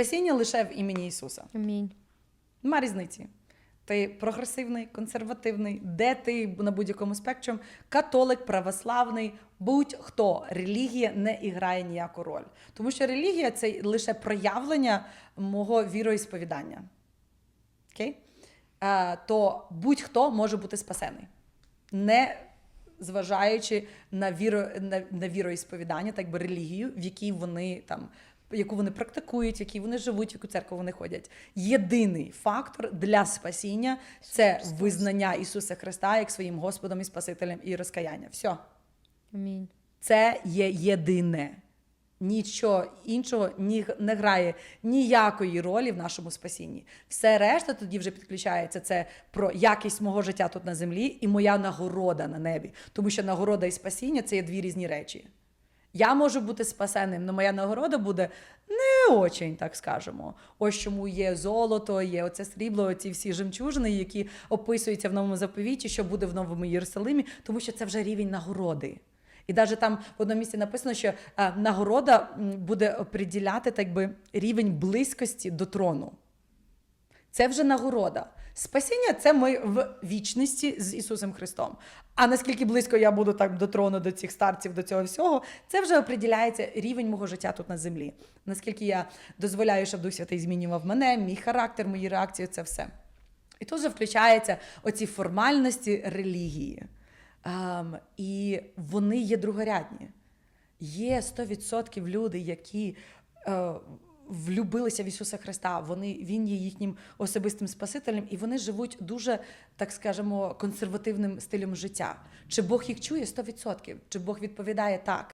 Спасіння лише в імені Ісуса. Амінь. Нема різниці. Ти прогресивний, консервативний, де ти на будь-якому спектрі, католик, православний, будь-хто. Релігія не іграє ніяку роль. Тому що релігія це лише проявлення мого віроісповідання. Окей? Е, то будь-хто може бути спасений. Не зважаючи на віро, на, на віроісповідання, так би релігію, в якій вони там. Яку вони практикують, в якій вони живуть, в яку церкву вони ходять. Єдиний фактор для спасіння це визнання Ісуса Христа як своїм Господом і Спасителем і розкаяння. Все. Амінь. Це є єдине. Нічого іншого ні, не грає ніякої ролі в нашому спасінні. Все решта тоді вже підключається. Це про якість мого життя тут на землі і моя нагорода на небі. Тому що нагорода і спасіння це є дві різні речі. Я можу бути спасенним, але моя нагорода буде не очень, так скажемо. Ось чому є золото, є оце срібло, ці всі жемчужини, які описуються в новому заповіті, що буде в новому Єрусалимі, тому що це вже рівень нагороди. І навіть там в одному місці написано, що е, нагорода буде оприділяти так би, рівень близькості до трону. Це вже нагорода. Спасіння це ми в вічності з Ісусом Христом. А наскільки близько я буду так до трону, до цих старців, до цього всього, це вже оприділяється рівень мого життя тут на землі. Наскільки я дозволяю, щоб Дух Святий змінював мене, мій характер, мої реакції, це все. І тут вже включаються оці формальності релігії. Ем, і вони є другорядні. Є 100% люди, які е, влюбилися в Ісуса Христа. Вони, він є їхнім особистим Спасителем, і вони живуть дуже, так скажемо, консервативним стилем життя. Чи Бог їх чує 100%? Чи Бог відповідає так?